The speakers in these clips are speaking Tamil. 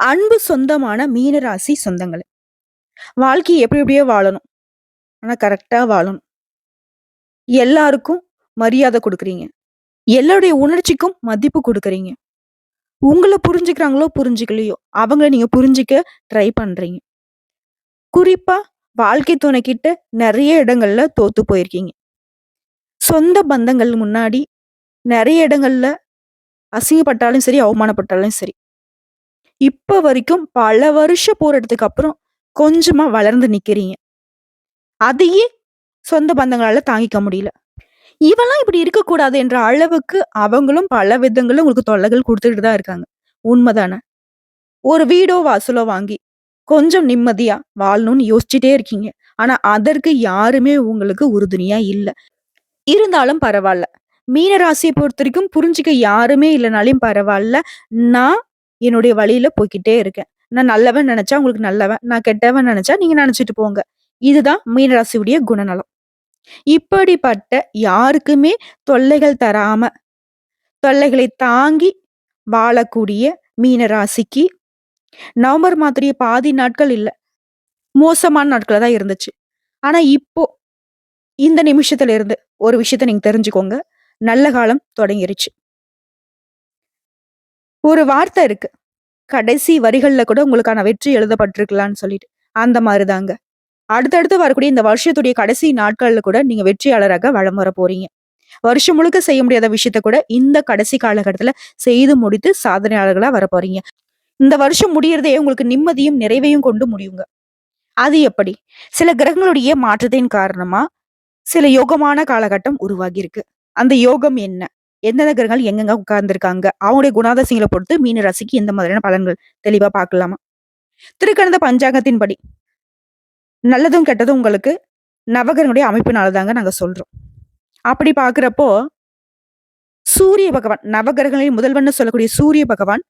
அன்பு சொந்தமான மீனராசி சொந்தங்கள். வாழ்க்கையை எப்படி எப்படியோ வாழணும். ஆனால் கரெக்டாக வாழணும். எல்லாருக்கும் மரியாதை கொடுக்குறீங்க. எல்லாருடைய உணர்ச்சிக்கும் மதிப்பு கொடுக்குறீங்க. உங்களை புரிஞ்சுக்கிறாங்களோ புரிஞ்சுக்கலையோ அவங்கள நீங்கள் புரிஞ்சிக்க ட்ரை பண்ணுறீங்க குறிப்பாக வாழ்க்கை துணைக்கிட்ட நிறைய இடங்கள்ல தோத்து போயிருக்கீங்க. சொந்த பந்தங்கள் முன்னாடி நிறைய இடங்கள்ல அசிங்கப்பட்டாலும் சரி அவமானப்பட்டாலும் சரி இப்ப வரைக்கும் பல வருஷம் போராட்டத்துக்கு அப்புறம் கொஞ்சமா வளர்ந்து நிக்கிறீங்க. அதையே சொந்த பந்தங்களால தாங்கிக்க முடியல. இவெல்லாம் இப்படி இருக்கக்கூடாது என்ற அளவுக்கு அவங்களும் பல விதங்களும் உங்களுக்கு தொல்லைகள் கொடுத்துட்டு தான் இருக்காங்க. உண்மைதானே? ஒரு வீடோ வாசலோ வாங்கி கொஞ்சம் நிம்மதியா வாழணும்னு யோசிச்சுட்டே இருக்கீங்க. ஆனா அதற்கு யாருமே உங்களுக்கு உறுதுணையா இல்லை. இருந்தாலும் பரவாயில்ல. மீனராசியை பொறுத்த வரைக்கும் புரிஞ்சுக்க யாருமே இல்லைனாலையும் பரவாயில்ல. நான் என்னுடைய வழியில போய்க்கிட்டே இருக்கேன். நான் நல்லவன் நினைச்சா உங்களுக்கு நல்லவன் நான் கெட்டவன் நினைச்சா நீங்க நினைச்சிட்டு போங்க. இதுதான் மீனராசியுடைய குணநலம். இப்படிப்பட்ட யாருக்குமே தொல்லைகள் தராம தொல்லைகளை தாங்கி வாழக்கூடிய மீனராசிக்கு நவம்பர் மாதிரி பாதி நாட்கள் இல்லை மோசமான நாட்களா தான் இருந்துச்சு. ஆனா இப்போ இந்த நிமிஷத்துல இருந்து ஒரு விஷயத்த நீங்க தெரிஞ்சுக்கோங்க. நல்ல காலம் தொடங்கிருச்சு. ஒரு வார்த்தை இருக்கு. கடைசி வரிகள்ல கூட உங்களுக்கான வெற்றி எழுதப்பட்டிருக்கலாம்னு சொல்லிட்டு. அந்த மாதிரிதாங்க. அடுத்தடுத்து வரக்கூடிய இந்த வருஷத்துடைய கடைசி நாட்கள்ல கூட நீங்க வெற்றியாளராக வளம் வர போறீங்க. வருஷம் முழுக்க செய்ய முடியாத விஷயத்த கூட இந்த கடைசி காலகட்டத்துல செய்து முடித்து சாதனையாளர்களா வர போறீங்க. இந்த வருஷம் முடியறதே உங்களுக்கு நிம்மதியும் நிறைவையும் கொண்டு முடியுங்க. அது எப்படி? சில கிரகங்களுடைய மாற்றத்தின் காரணமா சில யோகமான காலகட்டம் உருவாகி இருக்கு அந்த யோகம் என்ன? எந்தெந்த கிரகங்கள் எங்கெங்க உட்கார்ந்துருக்காங்க அவங்களுடைய குணாதசியங்களை பொறுத்து மீன ராசிக்கு எந்த மாதிரியான பலன்கள் தெளிவா பார்க்கலாமா? திருக்கணந்த பஞ்சாங்கத்தின்படி நல்லதும் கெட்டதும் உங்களுக்கு நவகிரகனுடைய அமைப்பினால தாங்க நாங்க சொல்றோம். அப்படி பாக்குறப்போ சூரிய பகவான் நவகிரகங்களின் முதல்வன் சொல்லக்கூடிய சூரிய பகவான்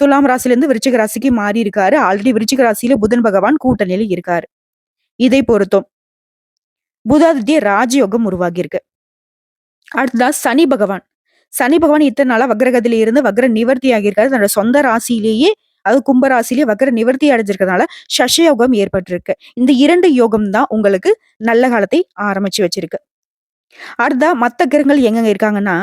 துலாம் ராசிலேருந்து விருச்சிக ராசிக்கு மாறி இருக்காரு ஆல்ரெடி விருச்சிக ராசியில புதன் பகவான் கூட்டணியில இருக்காரு. இதை பொறுத்தும் புதாதித்ய ராஜயோகம் உருவாகி இருக்கு அடுத்ததா சனி பகவான். சனி பகவான் இத்தனை நாளா வக்ரகதியில இருந்து வக்ர நிவர்த்தி ஆகியிருக்காரு தன்னோட சொந்த ராசியிலேயே அது கும்பராசிலேயே வக்ர நிவர்த்தி அடைஞ்சிருக்கிறதுனால சஷயோகம் ஏற்பட்டிருக்கு. இந்த இரண்டு யோகம் தான் உங்களுக்கு நல்ல காலத்தை ஆரம்பிச்சு வச்சிருக்கு. அடுத்தா மத்த கிரகங்கள் எங்கெங்க இருக்காங்கன்னா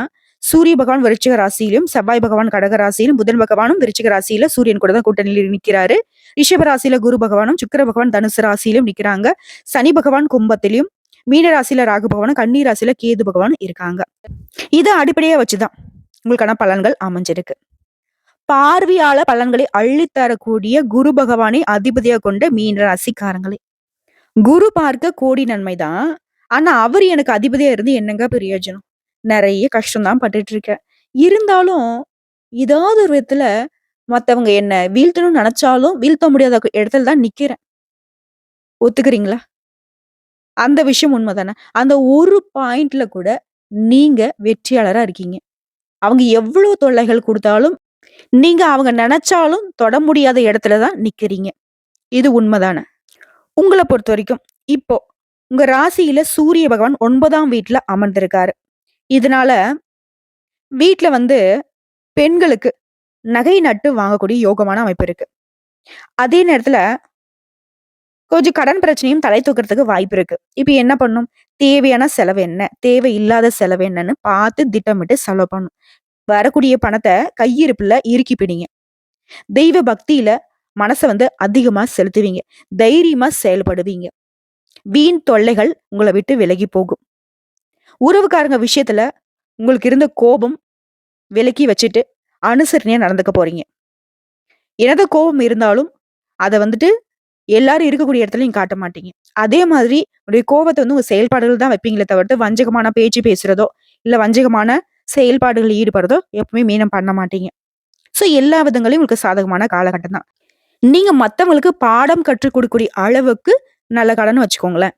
சூரிய பகவான் விருச்சிக ராசியிலும் செவ்வாய் பகவான் கடக ராசியிலும் புதன் பகவானும் விருச்சிக ராசியில சூரியன் கூட தான் கூட்டணியில் நிற்கிறாரு ரிஷப ராசியில குரு பகவானும் சுக்கர பகவான் தனுசு ராசியிலும் நிற்கிறாங்க சனி பகவான் கும்பத்திலும் மீன ராசியில ராகு பகவானும் கன்னி ராசியில கேது பகவானும் இருக்காங்க. இதை அடிப்படையா வச்சுதான் உங்களுக்கான பலன்கள் அமைஞ்சிருக்கு. பார்வையால பலன்களை அள்ளித்தரக்கூடிய குரு பகவானை அதிபதியா கொண்ட மீன ராசிக்காரங்களே. குரு பார்க்க கோடி நன்மைதான். ஆனா அவர் எனக்கு அதிபதியா இருந்து என்னங்க பிரயோஜனம்? நிறைய கஷ்டம் தான் பட்டுட்டு இருக்கேன் இருந்தாலும் ஏதாவது ஒரு விதத்துல மத்தவங்க என்ன வீழ்த்தணும்னு நினைச்சாலும் வீழ்த்த முடியாத இடத்துல தான் நிக்கிறேன். ஒத்துக்கிறீங்களா? அந்த விஷயம் உண்மைதானே? அந்த ஒரு பாயிண்ட்ல கூட நீங்க வெற்றியாளராக இருக்கீங்க. அவங்க எவ்வளோ தொல்லைகள் கொடுத்தாலும் நீங்க அவங்க நினைச்சாலும் தொட முடியாத இடத்துல தான் நிக்கிறீங்க. இது உண்மைதானே? உங்களை பொறுத்த வரைக்கும் இப்போ உங்க ராசியில சூரிய பகவான் ஒன்பதாம் வீட்டுல அமர்ந்திருக்காரு. இதனால வீட்டுல வந்து பெண்களுக்கு நகை நட்டு வாங்கக்கூடிய யோகமான அமைப்பு இருக்கு. அதே நேரத்துல கொஞ்சம் கடன் பிரச்சனையும் தலை தூக்கிறதுக்கு வாய்ப்பு இருக்கு. இப்போ என்ன பண்ணும்? தேவையான செலவு என்ன? தேவை இல்லாத செலவு என்னன்னு பார்த்து திட்டமிட்டு செலவு பண்ணும். வரக்கூடிய பணத்தை கையிருப்புல இறுக்கி பிடிங்க தெய்வ பக்தியில மனசை வந்து அதிகமா செலுத்துவீங்க. தைரியமா செயல்படுவீங்க. வீண் தொல்லைகள் உங்களை விட்டு விலகி போகும். உறவுக்காரங்க விஷயத்துல உங்களுக்கு இருந்த கோபம் விலக்கி வச்சுட்டு அனுசரணையா நடந்துக்க போறீங்க. எனது கோபம் இருந்தாலும் அதை வந்துட்டு எல்லாரும் இருக்கக்கூடிய இடத்துலையும் காட்ட மாட்டீங்க. அதே மாதிரி உடைய கோபத்தை வந்து உங்க செயல்பாடுகள் தான் வைப்பீங்களே தவிர்த்து வஞ்சகமான பேச்சு பேசுறதோ இல்ல வஞ்சகமான செயல்பாடுகளில் ஈடுபடுறதோ எப்பவுமே மீனம் பண்ண மாட்டீங்க. ஸோ எல்லா விதங்களையும் உங்களுக்கு சாதகமான காலகட்டம் தான். நீங்க மற்றவங்களுக்கு பாடம் கற்றுக் கொடுக்கக்கூடிய அளவுக்கு நல்ல காலம்னு வச்சுக்கோங்களேன்.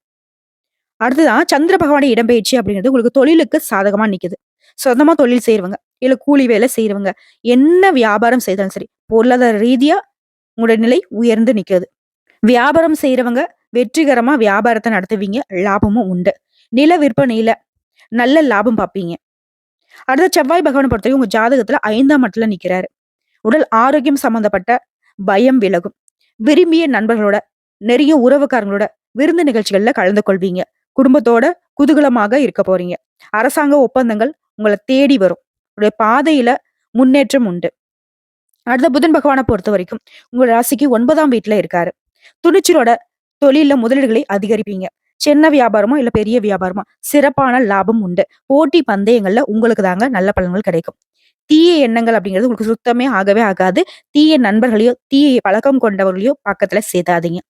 அடுத்ததான் சந்திர பகவானுடைய இடம்பெயர்ச்சி அப்படிங்கிறது உங்களுக்கு தொழிலுக்கு சாதகமா நிக்குது. சொந்தமா தொழில் செய்யறவங்க இல்ல கூலி வேலை செய்யறவங்க என்ன வியாபாரம் செய்தாலும் சரி பொருளாதார ரீதியா உங்களுடைய நிலை உயர்ந்து நிக்குது. வியாபாரம் செய்யறவங்க வெற்றிகரமா வியாபாரத்தை நடத்துவீங்க. லாபமும் உண்டு. நில விற்பனையில நல்ல லாபம் பார்ப்பீங்க அடுத்த செவ்வாய் பகவானை பொறுத்தவரைக்கும் உங்க ஜாதகத்துல ஐந்தாம் இடத்துல நிக்கிறாரு. உடல் ஆரோக்கியம் சம்பந்தப்பட்ட பயம் விலகும். விரும்பிய நண்பர்களோட நிறைய உறவுக்காரங்களோட விருந்து நிகழ்ச்சிகள்ல கலந்து கொள்வீங்க. குடும்பத்தோட குதூகலமாக இருக்க போறீங்க. அரசாங்க ஒப்பந்தங்கள் உங்களை தேடி வரும். உங்களுடைய பாதையில முன்னேற்றம் உண்டு. அடுத்த புதன் பகவானை பொறுத்த வரைக்கும் உங்க ராசிக்கு ஒன்பதாம் வீட்டுல இருக்காரு. துணிச்சலோட தொழில முதலீடுகளை அதிகரிப்பீங்க. சின்ன வியாபாரமோ இல்ல பெரிய வியாபாரமோ சிறப்பான லாபம் உண்டு. போட்டி பந்தயங்கள்ல உங்களுக்கு தாங்க நல்ல பலன்கள் கிடைக்கும். தீய எண்ணங்கள் அப்படிங்கிறது உங்களுக்கு சுத்தமே ஆகவே ஆகாது. தீய நண்பர்களையோ தீய பழக்கம் கொண்டவர்களையோ பக்கத்துல சேர்த்தாதீங்க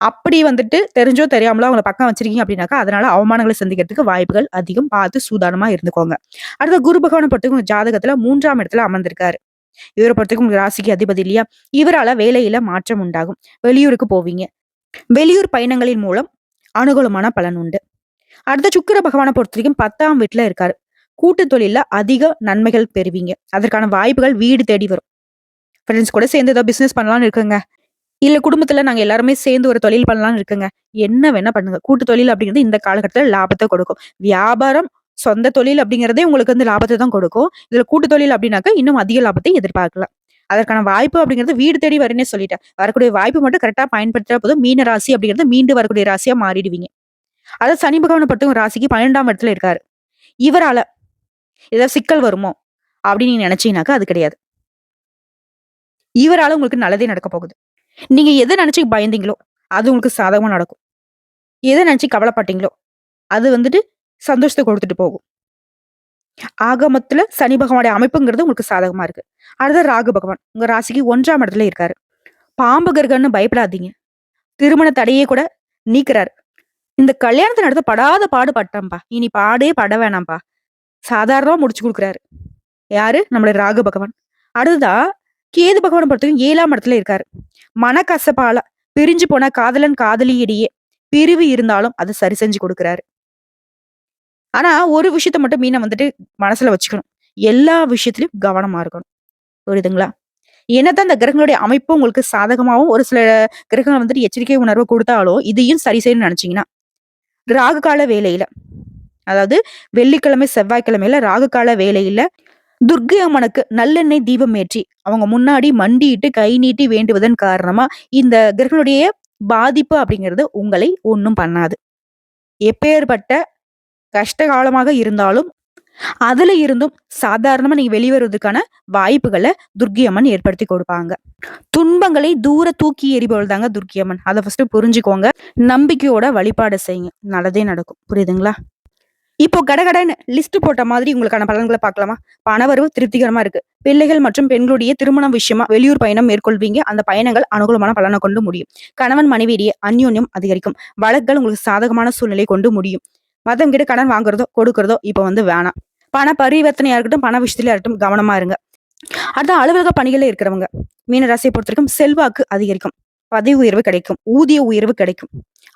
அப்படி வந்துட்டு தெரிஞ்சோ தெரியாமலோ அவங்கள பக்கம் வச்சிருக்கீங்க அப்படின்னாக்கா அதனால அவமானங்களை சந்திக்கிறதுக்கு வாய்ப்புகள் அதிகம். பார்த்து சூதானமா இருந்துக்கோங்க. அடுத்த குரு பகவான பொறுத்தவரைக்கும் ஜாதகத்துல மூன்றாம் இடத்துல அமர்ந்திருக்காரு. இவரை பொறுத்தவரைக்கும் ராசிக்கு அதிபதி இல்லையா? இவரால வேலையில மாற்றம் உண்டாகும். வெளியூருக்கு போவீங்க. வெளியூர் பயணங்களின் மூலம் அனுகூலமான பலன் உண்டு. அடுத்த சுக்கிர பகவானை பொறுத்த வரைக்கும் பத்தாம் வீட்டுல இருக்காரு. கூட்டு தொழில அதிக நன்மைகள் பெறுவீங்க. அதற்கான வாய்ப்புகள் வீடு தேடி வரும். ஃப்ரெண்ட்ஸ் கூட சேர்ந்து ஏதோ பிசினஸ் பண்ணலாம்னு இருக்குங்க. இல்ல குடும்பத்துல நாங்க எல்லாருமே சேர்ந்து ஒரு தொழில் பண்ணலாம்னு இருக்குங்க. என்ன வேணா பண்ணுங்க. கூட்டு தொழில் அப்படிங்கிறது இந்த காலகட்டத்தில் லாபத்தை கொடுக்கும். வியாபாரம் சொந்த தொழில் அப்படிங்கிறதே உங்களுக்கு வந்து லாபத்தை தான் கொடுக்கும். இதுல கூட்டு தொழில் அப்படின்னாக்கா இன்னும் அதிக லாபத்தை எதிர்பார்க்கலாம். அதற்கான வாய்ப்பு அப்படிங்கிறது வீடு தேடி வரேன்னே சொல்லிட்டேன். வரக்கூடிய வாய்ப்பு மட்டும் கரெக்டாக பயன்படுத்தினா போதும். மீன ராசி அப்படிங்கிறது மீண்டு வரக்கூடிய ராசியா மாறிடுவீங்க. அதாவது சனி பகவானப்பட்டும் பொறுத்தவங்க ராசிக்கு பன்னெண்டாம் இடத்துல இருக்காரு. இவரால ஏதாவது சிக்கல் வருமோ அப்படின்னு நீங்கள் நினைச்சீங்கன்னாக்கா அது கிடையாது. இவரால உங்களுக்கு நல்லதே நடக்க போகுது. நீங்க எதை நினச்சி பயந்தீங்களோ அது உங்களுக்கு சாதகமாக நடக்கும். எதை நினச்சி கவலைப்பட்டீங்களோ அது வந்துட்டு சந்தோஷத்தை கொடுத்துட்டு போகும். ஆகமத்துல சனி பகவானுடைய அமைப்புங்கிறது உங்களுக்கு சாதகமா இருக்கு. அடுத்த ராகு பகவான். உங்க ராசிக்கு ஒன்றாம் இடத்துல இருக்காரு. பாம்பு கர்கன்னு பயப்படாதீங்க. திருமண தடையே கூட நீக்கிறாரு. இந்த கல்யாணத்தை நடத்த படாத பாடு பட்டம்பா இனி பாடே பட வேணாம்பா. சாதாரணமா முடிச்சு கொடுக்குறாரு. யாரு? நம்மளுடைய ராகு பகவான். அடுத்ததா கேது பகவானை பொறுத்தவரைக்கும் ஏழாம் இடத்துல இருக்காரு. மனக்கசப்பால பிரிஞ்சு போன காதலன் காதலியிடையே பிரிவு இருந்தாலும் அதை சரி செஞ்சு கொடுக்குறாரு. ஆனா ஒரு விஷயத்த மட்டும் மீனை வந்துட்டு மனசுல வச்சுக்கணும். எல்லா விஷயத்திலையும் கவனமா இருக்கணும். புரியுதுங்களா? என்னதான் அந்த கிரகங்களுடைய அமைப்பு உங்களுக்கு சாதகமாகவும் ஒரு சில கிரகங்கள் வந்துட்டு எச்சரிக்கை உணர்வு கொடுத்தாலும் இதையும் சரி செய்யணும்னு நினைச்சீங்கன்னா ராகு கால வேலையில அதாவது வெள்ளிக்கிழமை செவ்வாய்க்கிழமையில ராகு கால வேலையில துர்க்கை அம்மனுக்கு நல்லெண்ணெய் தீபம் ஏற்றி அவங்க முன்னாடி மண்டிட்டு கை நீட்டி வேண்டுவதன் காரணமா இந்த கிரகங்களுடைய பாதிப்பு அப்படிங்கிறது உங்களை ஒன்றும் பண்ணாது. எப்பேற்பட்ட கஷ்ட காலமாக இருந்தாலும் அதுல இருந்தும் சாதாரணமா நீங்க வெளிவருவதற்கான வாய்ப்புகளை துர்க்கி அம்மன் ஏற்படுத்தி கொடுப்பாங்க. துன்பங்களை தூர தூக்கி எறிபவள் தாங்க துர்க்கி அம்மன் அதை ஃபர்ஸ்ட் புரிஞ்சுக்கோங்க. நம்பிக்கையோட வழிபாடு செய்யுங்க. நல்லதே நடக்கும். புரியுதுங்களா? இப்போ கடகடன்னு லிஸ்ட் போட்ட மாதிரி உங்களுக்கான பலன்களை பார்க்கலாமா? பணவரவு திருப்திகரமா இருக்கு. பிள்ளைகள் மற்றும் பெண்களுடைய திருமணம் விஷயமா வெளியூர் பயணம் மேற்கொள்வீங்க. அந்த பயணங்கள் அனுகூலமான பலனை கொண்டு முடியும். கணவன் மனைவியிடையே அந்யோன்யம் அதிகரிக்கும். வழக்குகள் உங்களுக்கு சாதகமான சூழ்நிலை கொண்டு முடியும். மதம் கிட்ட கடன் வாங்குறதோ கொடுக்கறதோ இப்போ வந்து வேணாம். பண பரிவர்த்தனையா இருக்கட்டும் பண விஷயத்துல இருக்கட்டும் கவனமா இருங்க. அடுத்த அலுவலக பணிகளில் இருக்கிறவங்க மீனராசியை பொறுத்த வரைக்கும் செல்வாக்கு அதிகரிக்கும். பதவி உயர்வு கிடைக்கும் ஊதிய உயர்வு கிடைக்கும்.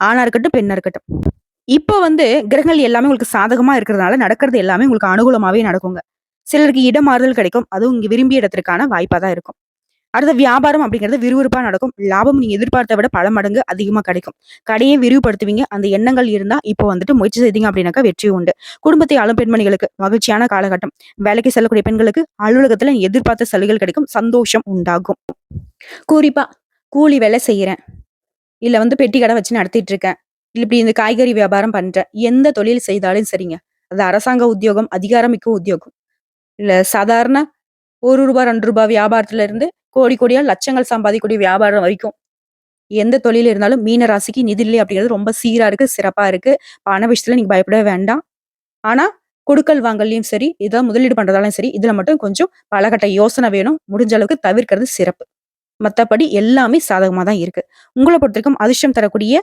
ஆணா இருக்கட்டும் பெண்ணா இருக்கட்டும். இப்போ வந்து கிரகங்கள் எல்லாமே உங்களுக்கு சாதகமா இருக்கிறதுனால நடக்கிறது எல்லாமே உங்களுக்கு அனுகூலமாவே நடக்குங்க. சிலருக்கு இடமாறுதல் கிடைக்கும் அதுவும் இங்க விரும்பிய இடத்திற்கான வாய்ப்பா தான் இருக்கும். அடுத்த வியாபாரம் அப்படிங்கிறது விறுவிறுப்பா நடக்கும். லாபம் நீங்க எதிர்பார்த்த விட பல மடங்கு அதிகமாக கிடைக்கும். கடையை விரிவுபடுத்துவீங்க. அந்த எண்ணங்கள் இருந்தா இப்போ வந்துட்டு முயற்சி செய்தீங்க அப்படின்னாக்கா வெற்றி உண்டு. குடும்பத்தை ஆளும் பெண்மணிகளுக்கு மகிழ்ச்சியான காலகட்டம். வேலைக்கு செல்லக்கூடிய பெண்களுக்கு அலுவலகத்துல எதிர்பார்த்த சலுகைகள் கிடைக்கும். சந்தோஷம் உண்டாகும். குறிப்பா கூலி வேலை செய்யறேன். இல்ல வந்து பெட்டி கடை வச்சு நடத்திட்டு இருக்கேன். இல்ல இப்படி இந்த காய்கறி வியாபாரம் பண்றேன். எந்த தொழில் செய்தாலும் சரிங்க. அது அரசாங்க உத்தியோகம் அதிகாரமிக்க உத்தியோகம். இல்ல சாதாரண ஒரு ரூபாய் ரெண்டு ரூபாய் வியாபாரத்துல இருந்து கோடி கோடியா லட்சங்கள் சம்பாதிக்கக்கூடிய வியாபாரம் வரைக்கும் எந்த தொழில் இருந்தாலும் மீன ராசிக்கு நிதிநிலை அப்படிங்கிறது ரொம்ப சீரா இருக்கு சிறப்பா இருக்கு. பண விஷயத்துல நீங்க பயப்பட வேண்டாம். ஆனா கொடுக்கல் வாங்கலையும் சரி இதான் முதலீடு பண்றதாலும் சரி இதுல மட்டும் கொஞ்சம் பலகட்ட யோசனை வேணும். முடிஞ்ச அளவுக்கு தவிர்க்கிறது சிறப்பு. மற்றபடி எல்லாமே சாதகமா தான் இருக்கு. உங்களை பொறுத்த வரைக்கும் அதிர்ஷ்டம் தரக்கூடிய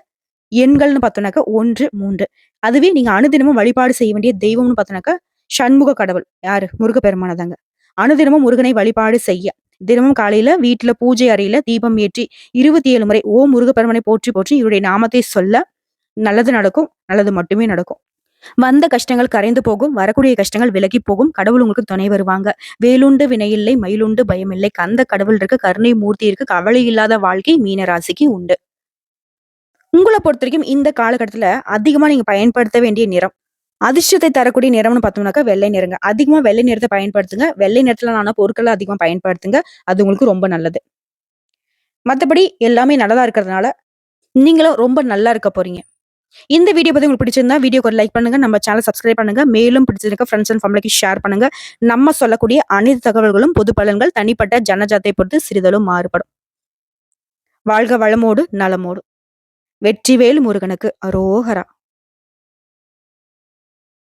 எண்கள்னு பார்த்தோம்னாக்கா ஒன்று மூன்று. அதுவே நீங்க அனுதினமும் வழிபாடு செய்ய வேண்டிய தெய்வம்னு பார்த்தோம்னாக்கா சண்முக கடவுள். யாரு? முருகப்பெருமானதாங்க. அனுதினமும் முருகனை வழிபாடு செய்ய. தினமும் காலையில வீட்டுல பூஜை அறையில தீபம் ஏற்றி இருபத்தி ஏழு முறை ஓ முருகப்பெருமனை போற்றி போற்றி இவருடைய நாமத்தை சொல்ல நல்லது நடக்கும் நல்லது மட்டுமே நடக்கும். வந்த கஷ்டங்கள் கரைந்து போகும் வரக்கூடிய கஷ்டங்கள் விலகி போகும். கடவுள் உங்களுக்கு துணை வருவாங்க. வேலுண்டு வினையில்லை மயிலுண்டு பயமில்லை. கந்த கடவுள் இருக்கு கருணை மூர்த்தி இருக்கு கவலை இல்லாத வாழ்க்கை மீனராசிக்கு உண்டு. உங்களை பொறுத்த வரைக்கும் இந்த காலகட்டத்துல அதிகமா நீங்க பயன்படுத்த வேண்டிய நிறம் அதிர்ஷ்டத்தை தரக்கூடிய நிறம்னு பார்த்தோம்னாக்கா வெள்ளை நிறங்க அதிகமாக வெள்ளை நிறத்தை பயன்படுத்துங்க வெள்ளை நிறத்துல ஆன பொருட்களை அதிகமாக பயன்படுத்துங்க அது உங்களுக்கு ரொம்ப நல்லது மற்றபடி எல்லாமே நல்லதாக இருக்கிறதுனால, நீங்களும் ரொம்ப நல்லா இருக்க போறீங்க. இந்த வீடியோ பத்தி உங்களுக்கு பிடிச்சிருந்தா வீடியோக்கு ஒரு லைக் பண்ணுங்க. நம்ம சேனல் சப்ஸ்கிரைப் பண்ணுங்க. மேலும் பிடிச்சிருக்க ஃப்ரெண்ட்ஸ் அண்ட் ஃபேமிலிக்கு ஷேர் பண்ணுங்க. நம்ம சொல்லக்கூடிய அனைத்து தகவல்களும் பொது பலன்கள் தனிப்பட்ட ஜனஜாத்தை பொறுத்து சிறிதளவு மாறுபடும். வாழ்க வளமோடு, நலமோடு. வெற்றிவேல் முருகனுக்கு அரோகரா!